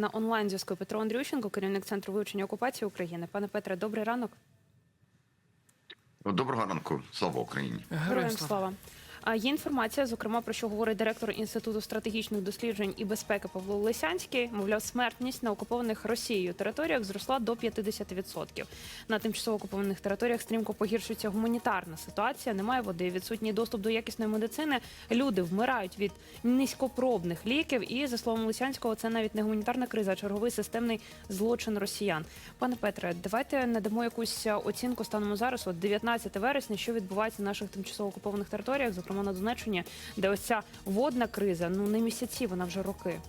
На онлайн зв'язку Петро Андрющенко, керівник центру вивчення окупації України. Пане Петре, добрий ранок. Доброго ранку, слава Україні. Героям слава. Є інформація, зокрема про що говорить директор інституту стратегічних досліджень і безпеки Павло Лисянський. Мовляв, смертність на окупованих Росією територіях зросла до 50%. На тимчасово окупованих територіях стрімко погіршується гуманітарна ситуація. Немає води, відсутній доступ до якісної медицини. Люди вмирають від низькопробних ліків. І за словом Лисянського, це навіть не гуманітарна криза, а черговий системний злочин росіян. Пане Петре, давайте надамо якусь оцінку станом зараз. От 19 вересня, що відбувається на наших тимчасово окупованих територіях, зокрема на Донеччині, де ось ця водна криза, ну не місяці, вона вже роки.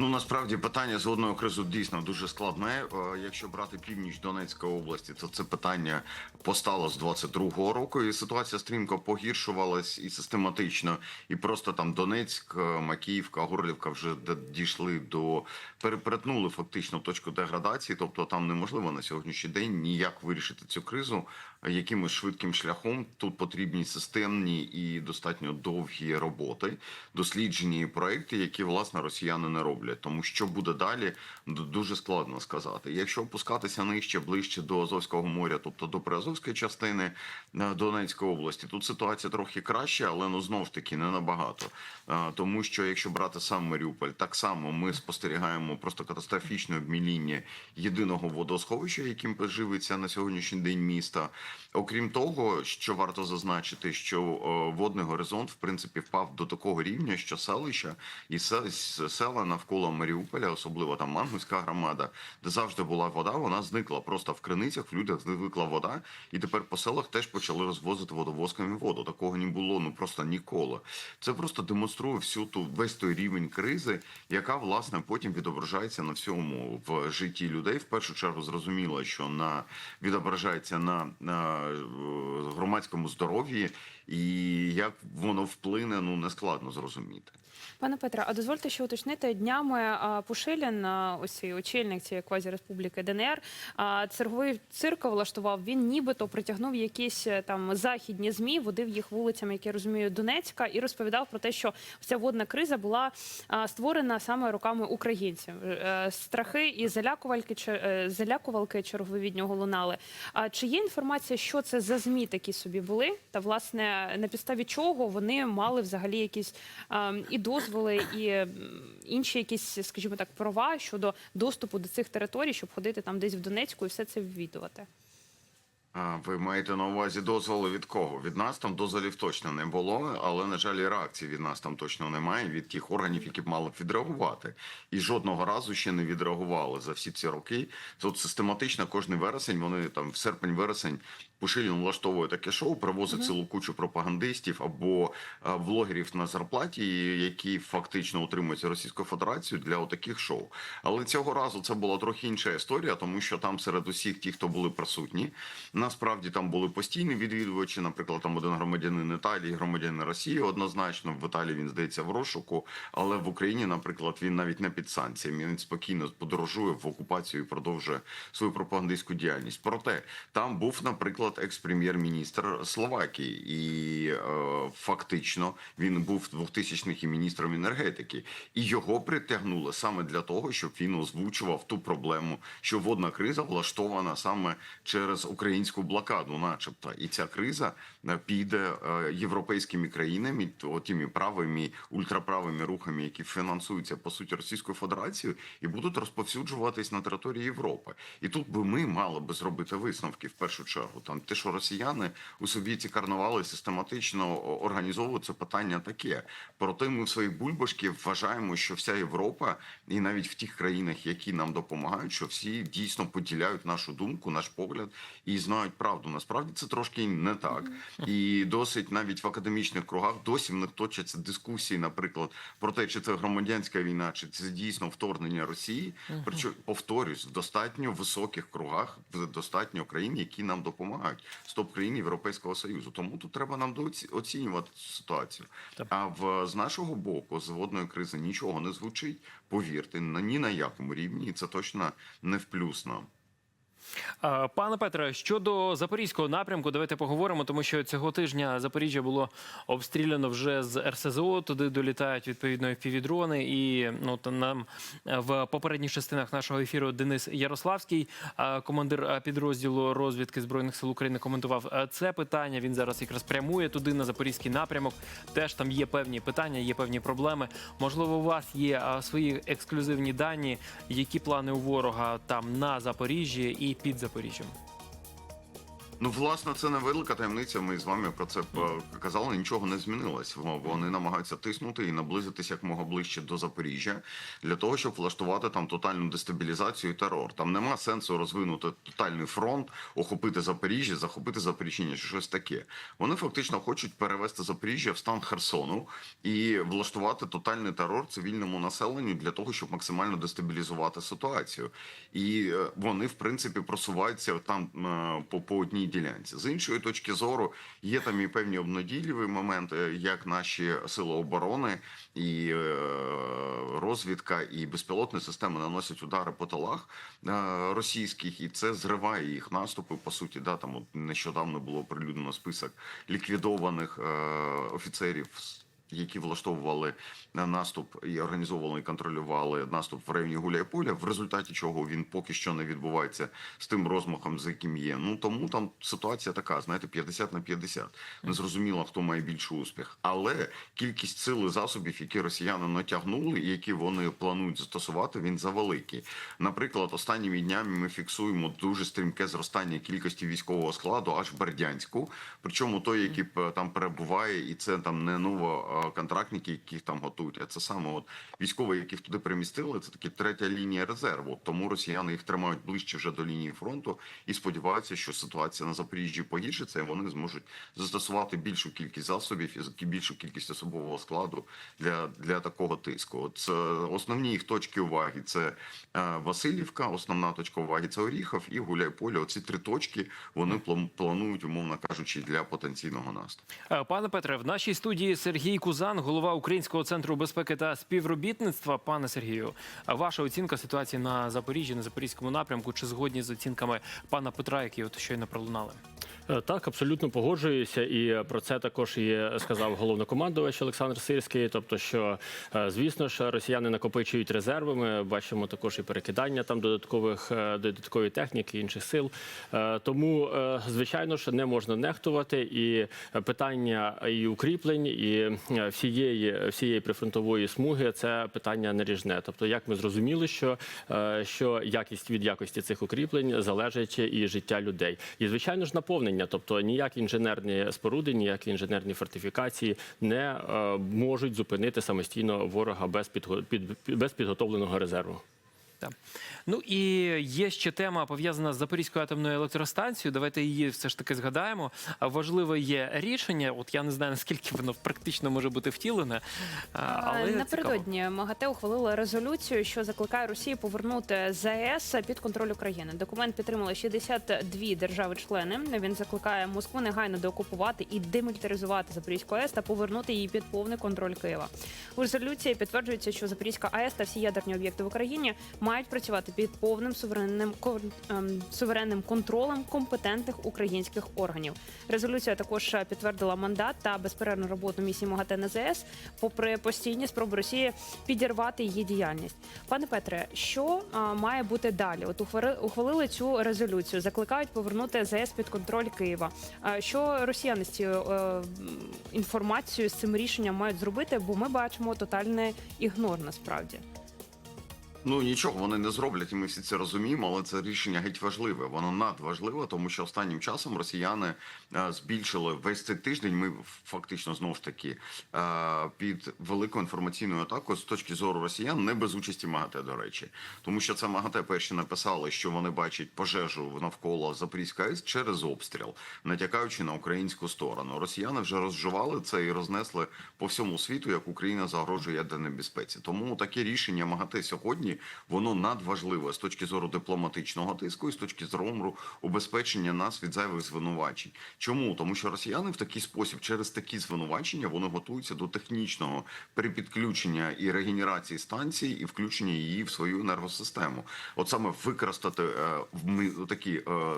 Ну насправді питання з водною кризою дійсно дуже складне. Е, Якщо брати північ Донецької області, то це питання постало з 22-го року, і ситуація стрімко погіршувалась і систематично. І просто там Донецьк, е, Макіївка, Горлівка вже дійшли до переперетнули фактично точку деградації. Тобто там неможливо на сьогоднішній день ніяк вирішити цю кризу якимось швидким шляхом. Тут потрібні системні і достатньо довгі роботи, досліджені проекти, які власне росіяни не роблять. Тому що буде далі, дуже складно сказати. Якщо опускатися нижче, ближче до Азовського моря, тобто до Приазовської частини е, Донецької області, тут ситуація трохи краще, але ну знов ж таки не набагато. Е, Тому що якщо брати сам Маріуполь, так само ми спостерігаємо просто катастрофічне обміління єдиного водосховища, яким живиться на сьогоднішній день міста. Окрім того, що варто зазначити, що е, водний горизонт в принципі впав до такого рівня, що селища і села навколо Маріуполя, особливо там Мангуська громада, де завжди була вода, вона зникла просто в криницях, в людях зникла вода, і тепер по селах теж почали розвозити водовозками воду. Такого не було ну просто ніколи. Це просто демонструє всю ту весь той рівень кризи, яка власне потім відображається на всьому в житті людей. В першу чергу зрозуміло, що на відображається на, на е, громадському здоров'ї, і як воно вплине, ну не складно зрозуміти. Пане Петре, а дозвольте ще уточнити днями Пушилін, ось очільник цієї квазіреспубліки ДНР, а, черговий цирк влаштував. Він нібито притягнув якісь е, там західні змі, водив їх вулицями, як я розумію, Донецька, і розповідав про те, що ця водна криза була створена саме руками українців. Е, Страхи і залякувальки е, залякувалки чергові від нього лунали. А чи є інформація, що це за змі такі собі були? Та власне на підставі чого вони мали взагалі якісь а, і дозволи, і інші якісь, скажімо так, права щодо доступу до цих територій, щоб ходити там десь в Донецьку і все це відвідувати? А ви маєте на увазі дозволи від кого? Від нас там дозволів точно не було, але на жаль, і реакції від нас там точно немає. Від тих органів, які б мали б відреагувати, і жодного разу ще не відреагували за всі ці роки. Тут систематично кожний вересень. Вони там в серпень-вересень Пушилін влаштовує таке шоу, привозить цілу кучу пропагандистів або блогерів на зарплаті, які фактично утримуються Російською Федерацією для отаких шоу. Але цього разу це була трохи інша історія, тому що там серед усіх ті, хто були присутні, насправді там були постійні відвідувачі. Наприклад, там один громадянин Італії, громадянин Росії однозначно. В Італії він здається в розшуку, але в Україні, наприклад, він навіть не під санкціями. Він спокійно подорожує в окупацію і продовжує свою пропагандистську діяльність. Проте там був, наприклад, екс-прем'єр-міністр Словакії, і е, фактично він був 2000-х і міністром енергетики, і його притягнули саме для того, щоб він озвучував ту проблему, що водна криза влаштована саме через українську блокаду, начебто, і ця криза е, піде е, європейськими країнами, тими правими ультраправими рухами, які фінансуються по суті Російською Федерацією, і будуть розповсюджуватись на території Європи. І тут би ми мали би зробити висновки в першу чергу. Там те, що росіяни у собі ці карнавали систематично організовують, це питання таке. Проте ми в своїй бульбашки вважаємо, що вся Європа, і навіть в тих країнах, які нам допомагають, що всі дійсно поділяють нашу думку, наш погляд і знають правду. Насправді це трошки не так. І досить навіть в академічних кругах досі в них точаться дискусії, наприклад, про те, чи це громадянська війна, чи це дійсно вторгнення Росії. Причому повторюсь, в достатньо високих кругах, в достатньо країн, які нам допомагають, стоп країн Європейського союзу. Тому тут треба нам оцінювати ситуацію. А в з нашого боку з водної кризи нічого не звучить. Повірте, на ні на якому рівні, і це точно не в плюс нам. Е, Пане Петре, щодо запорізького напрямку, давайте поговоримо, тому що цього тижня Запоріжжя було обстріляно вже з РСЗО. Туди долітають відповідно півдрони. І ну нам е, в попередніх частинах нашого ефіру Денис Ярославський, е, командир підрозділу розвідки збройних сил України, коментував це питання. Він зараз якраз прямує туди на запорізький напрямок. Теж там є певні питання, є певні проблеми. Можливо, у вас є свої ексклюзивні дані, які плани у ворога там на Запоріжжі і під Запоріжжям. Ну, власне, це невелика таємниця. Ми з вами про це казали. Нічого не змінилось. Вони намагаються тиснути і наблизитися якмога ближче до Запоріжжя для того, щоб влаштувати там тотальну дестабілізацію і терор. Там нема сенсу розвинути тотальний фронт, охопити Запоріжжя, захопити Запоріжжя чи щось таке. Вони фактично хочуть перевести Запоріжжя в стан Херсону і влаштувати тотальний терор цивільному населенню для того, щоб максимально дестабілізувати ситуацію. І е, вони, в принципі, просуваються там е, по, по одній ділянці. З іншої точки зору, є там і певні обнадійливі моменти, як наші сили оборони і е, розвідка, і безпілотні системи наносять удари по тилах е, російських, і це зриває їх наступи. По суті, да там нещодавно було оприлюднено список ліквідованих е, офіцерів. Які влаштовували наступ і організовували і контролювали наступ в районі Гуляйполя, в результаті чого він поки що не відбувається з тим розмахом, з яким є. Ну тому там ситуація така, знаєте, 50 на 50. Не зрозуміло, хто має більший успіх, але кількість сил і засобів, які росіяни натягнули, і які вони планують застосувати, він завеликий. Наприклад, останніми днями ми фіксуємо дуже стрімке зростання кількості військового складу аж в Бердянську. Причому той, який там перебуває, і це там не новоконтрактники, яких там готують, а це саме от військові, яких туди примістили. Це таки третя лінія резерву. Тому росіяни їх тримають ближче вже до лінії фронту і сподіваються, що ситуація на Запоріжжі погіршиться, і вони зможуть застосувати більшу кількість засобів і більшу кількість особового складу для, для такого тиску. От основні їх точки уваги. Це е, Васильівка, основна точка уваги це Оріхов і Гуляйполе. Оці три точки вони план- планують, умовно кажучи, для потенційного наступу. Е, Пане Петре, в нашій студії Сергій Кузан, голова Українського центру безпеки та співробітництва. Пане Сергію, ваша оцінка ситуації на Запоріжжі, на запорізькому напрямку, чи згодні з оцінками пана Петра, які от щойно пролунали? Е, Так, абсолютно погоджуюся, і про це також і сказав головнокомандувач Олександр Сирський. Тобто, що е, звісно ж росіяни накопичують резерви. Ми бачимо також і перекидання там додаткових е, додаткової техніки інших сил. Е, Тому, е, звичайно ж, не можна нехтувати і питання і укріплень, і е, всієї всієї прифронтової смуги це питання наріжне. Тобто, як ми зрозуміли, що, е, що якість від якості цих укріплень залежить і життя людей, і звичайно ж наповнення. Тобто ніякі інженерні споруди, ніякі інженерні фортифікації не е, можуть зупинити самостійно ворога без підго- під, без підготовленого резерву. Так. Ну і є ще тема пов'язана з Запорізькою атомною електростанцією. Давайте її все ж таки згадаємо. Важливе є рішення. От я не знаю наскільки воно практично може бути втілене, але цікаво. напередодні МАГАТЕ ухвалила резолюцію, що закликає Росію повернути ЗАЕС під контроль України. Документ підтримали 62 держави-члени. Він закликає Москву негайно деокупувати і демілітаризувати Запорізьку АЕС та повернути її під повний контроль Києва. У резолюції підтверджується, що Запорізька АЕС та всі ядерні об'єкти в Україні мають працювати під повним суверенним ем, суверенним контролем компетентних українських органів. Резолюція також е, підтвердила мандат та безперервну роботу місії МАГАТЕ на ЗС, попри постійні спроби Росії підірвати її діяльність. Пане Петре, що має бути далі? От ухвали- ухвалили цю резолюцію, закликають повернути ЗС під контроль Києва. А що росіяни з цією е, інформацією з цим рішенням мають зробити? Бо ми бачимо тотальний ігнор насправді. Ну нічого вони не зроблять, ми всі це розуміємо, але це рішення геть важливе. Воно надважливе, тому що останнім часом росіяни е, збільшили весь цей тиждень. Ми фактично знову ж таки е, під великою інформаційною атакою з точки зору росіян, не без участі МАГАТЕ, до речі, тому що це МАГАТЕ перші написали, що вони бачать пожежу навколо Запорізької АЕС через обстріл, натякаючи на українську сторону. Росіяни вже розживали це і рознесли по всьому світу, як Україна загрожує ядерній безпеці. Тому таке рішення МАГАТЕ сьогодні сьогодні воно надважливе з точки зору дипломатичного тиску і з точки зору убезпечення нас від зайвих звинувачень. Чому? Тому що росіяни в такий спосіб, через такі звинувачення, вони готуються до технічного перепідключення і регенерації станції і включення її в свою енергосистему. От саме використати е, в такі. Е,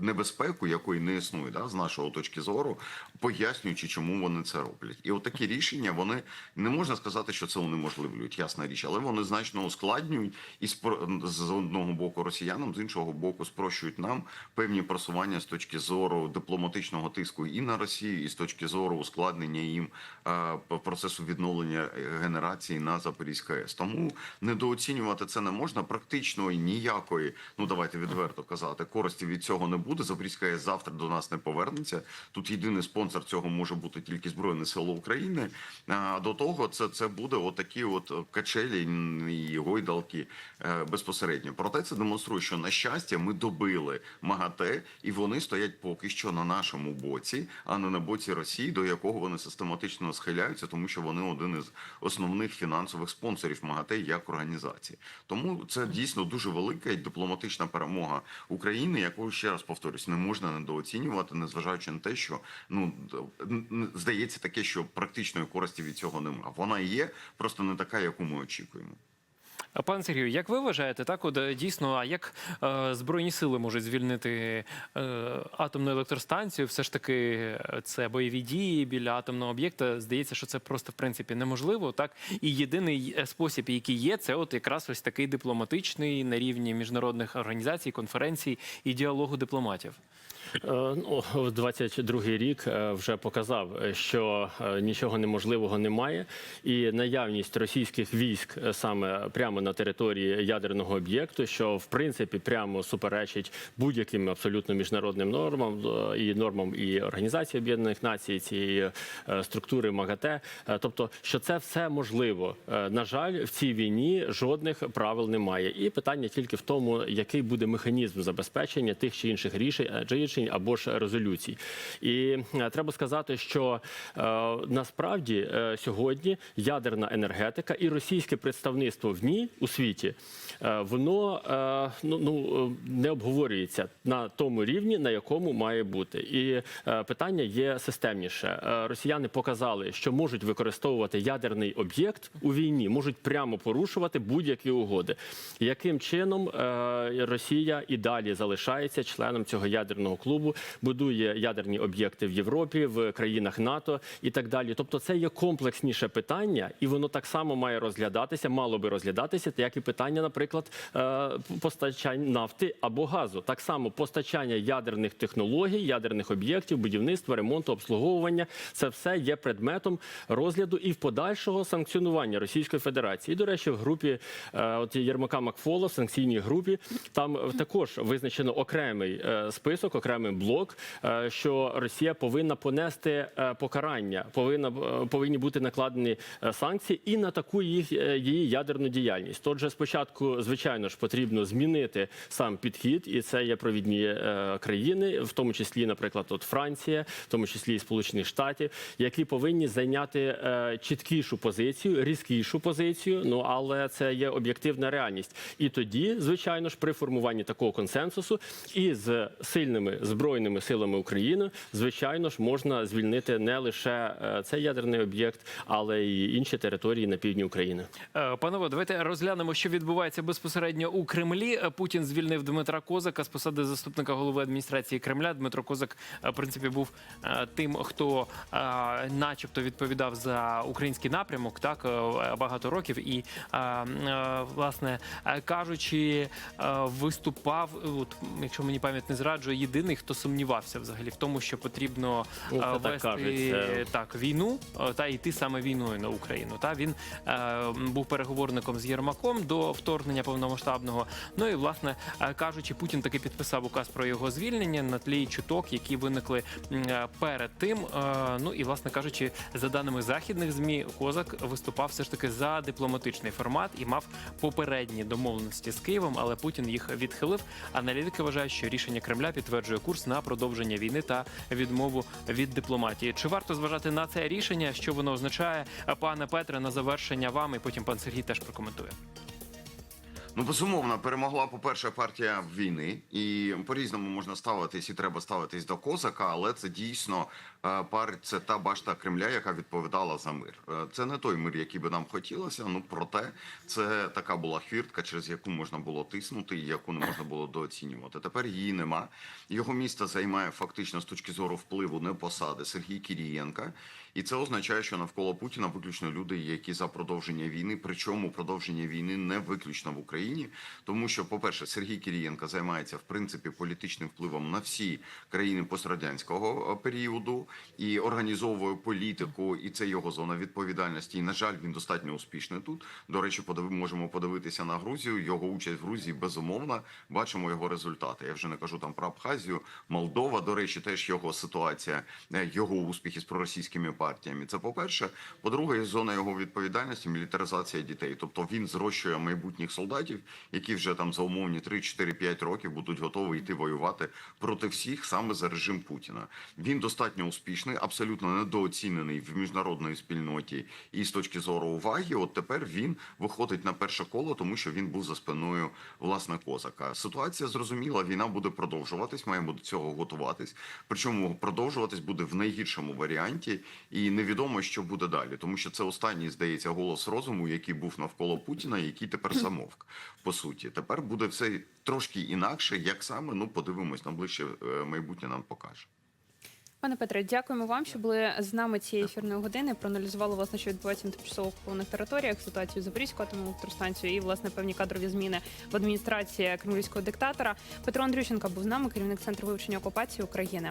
Небезпеку, якої не існує, да, з нашого точки зору, пояснюючи, чому вони це роблять, і от такі рішення вони не можна сказати, що це унеможливлюють, ясна річ, але вони значно ускладнюють і з одного боку росіянам, з іншого боку, спрощують нам певні просування з точки зору дипломатичного тиску і на Росію, і з точки зору ускладнення їм е, процесу відновлення е, генерації на Запорізька АЕС. Тому недооцінювати це не можна. Практично ніякої, ну давайте відверто казати, користі від цього не буде. Запорізька АЕС завтра до нас не повернеться. Тут єдиний спонсор цього може бути тільки Збройні Сили України. А до того це, це буде отакі от качелі і гойдалки е, безпосередньо. Проте це демонструє, що на щастя ми добили МАГАТЕ, і вони стоять поки що на нашому боці, а не на боці Росії, до якого вони систематично схиляються, тому що вони один із основних фінансових спонсорів МАГАТЕ як організації. Тому це дійсно дуже велика і дипломатична перемога України, яку ще раз повторюсь, не можна недооцінювати, незважаючи на те, що ну здається таке, що практичної користі від цього немає. Вона є, просто не така, яку ми очікуємо. А, Пане Сергію, як ви вважаєте, так от е, дійсно, а як е, збройні сили можуть звільнити е, атомну електростанцію? Все ж таки, е, це бойові дії біля атомного об'єкта. Здається, що це просто в принципі неможливо. Так і єдиний е, спосіб, який є, це от якраз ось такий дипломатичний на рівні міжнародних організацій, конференцій і діалогу дипломатів. Ну, 22-й рік вже показав, що нічого неможливого немає, і наявність російських військ саме прямо на території ядерного об'єкту, що в принципі прямо суперечить будь-яким абсолютно міжнародним нормам е, і нормам і Організації Об'єднаних Націй, цієї е, структури МАГАТЕ. Е, Тобто, що це все можливо. На жаль, в цій війні жодних правил немає. І питання тільки в тому, який буде механізм забезпечення тих чи інших рішень, або ж резолюцій. І треба сказати, що насправді сьогодні ядерна енергетика і російське представництво в ній у світі е, воно е, ну, ну е, не обговорюється на тому рівні, на якому має бути. І питання є системніше. Росіяни показали, що можуть використовувати ядерний об'єкт у війні, можуть прямо порушувати будь-які угоди. Яким чином Росія і далі залишається членом цього ядерного клубу, будує ядерні об'єкти в Європі, в країнах НАТО і так далі. Тобто, це є комплексніше питання, і воно так само має розглядатися, мало би розглядатися, як і питання, наприклад, е, постачань нафти або газу. Так само постачання ядерних технологій, ядерних об'єктів, будівництва, ремонту, обслуговування це все є предметом розгляду і в подальшого санкціонування Російської Федерації. І, до речі, в групі е, от Єрмака Макфола, в санкційній групі, там е, також визначено окремий список, окремий блок, що Росія повинна понести покарання, повинна повинні бути накладені санкції і на таку їх її ядерну діяльність. Тож спочатку, звичайно ж, потрібно змінити сам підхід, і це є провідні е, країни, в тому числі, наприклад, от Франція, в тому числі і Сполучені Штати, які повинні зайняти е, чіткішу позицію, різкішу позицію. Ну але це є об'єктивна реальність. І тоді, звичайно ж, при формуванні такого консенсусу і з сильними збройними силами України, звичайно ж, можна звільнити не лише е, цей ядерний об'єкт, але й інші території на півдні України. Е, Панове, давайте розглянемо, що відбувається безпосередньо у Кремлі. Е, Путін звільнив Дмитра Козака з посади заступника голови адміністрації Кремля. Дмитро Козак, е, в принципі, був е, тим, хто, начебто, відповідав за український напрямок, так багато років, і власне кажучи, виступав. От якщо мені пам'ять не зраджує, єдиний, хто сумнівався взагалі в тому, що потрібно е, це так вести так війну та йти саме війною на Україну. Та він був переговорником з Єрмаком до вторгнення повномасштабного. Ну і власне е, кажучи, Путін таки підписав указ про його звільнення на тлі чуток, які виникли е, перед тим. Е, ну і власне кажучи, за даними західних змі, Козак виступав все ж таки за дипломатичний формат і мав попередні домовленості з Києвом, але Путін їх відхилив. Аналітики вважають, що рішення Кремля підтверджує курс на продовження війни та відмову від дипломатії. Чи варто зважати на це рішення? Що воно означає, пане Петре, на завершення вам, і потім пан Сергій теж прокоментує. Ну, безумовно, перемогла по перше партія війни, і по різному можна ставитись і треба ставитись до козака, але це дійсно пар, це та башта Кремля, яка відповідала за мир. Е, Це не той мир, який би нам хотілося. Ну проте це така була хвіртка, через яку можна було тиснути, і яку не можна було дооцінювати. Тепер її нема. Його місце займає фактично з точки зору впливу не посади Сергій Кірієнка. І це означає, що навколо Путіна виключно люди, які за продовження війни, причому продовження війни не виключно в Україні, тому що, по-перше, Сергій Кірієнко займається в принципі політичним впливом на всі країни пострадянського е, періоду і організовує політику, і це його зона відповідальності. І на жаль, він достатньо успішний тут. До речі, подиви, можемо подивитися на Грузію. Його участь в Грузії безумовна. Бачимо його результати. Я вже не кажу там про Абхазію, Молдова. До речі, теж його ситуація, е, його успіхи з проросійськими партіями. Це по перше. По-друге, зона його відповідальності мілітаризація дітей. Тобто він зрощує майбутніх солдатів, які вже там за умовні 3, 4, 5 років будуть готові йти воювати проти всіх саме за режим Путіна. Він достатньо успішний, абсолютно недооцінений в міжнародній спільноті і з точки зору уваги. От тепер він виходить на перше коло, тому що він був за спиною власне козака. Ситуація зрозуміла, війна буде продовжуватись. Маємо до цього готуватись. Причому продовжуватись буде в найгіршому варіанті, і невідомо, що буде далі, тому що це останній здається голос розуму, який був навколо Путіна, який тепер замовк. По суті, тепер буде все трошки інакше. Як саме ну подивимось, на ближче е, майбутнє нам покаже. Пане Петре, дякуємо вам, що були з нами цієї ефірної години. Проаналізували власне, що відбувається на тимчасово окупованих територіях, ситуацію Запорізької атомної електростанції і власне певні кадрові зміни в адміністрації кремлівського диктатора. Петро Андрющенко був з нами, керівник центру вивчення окупації України.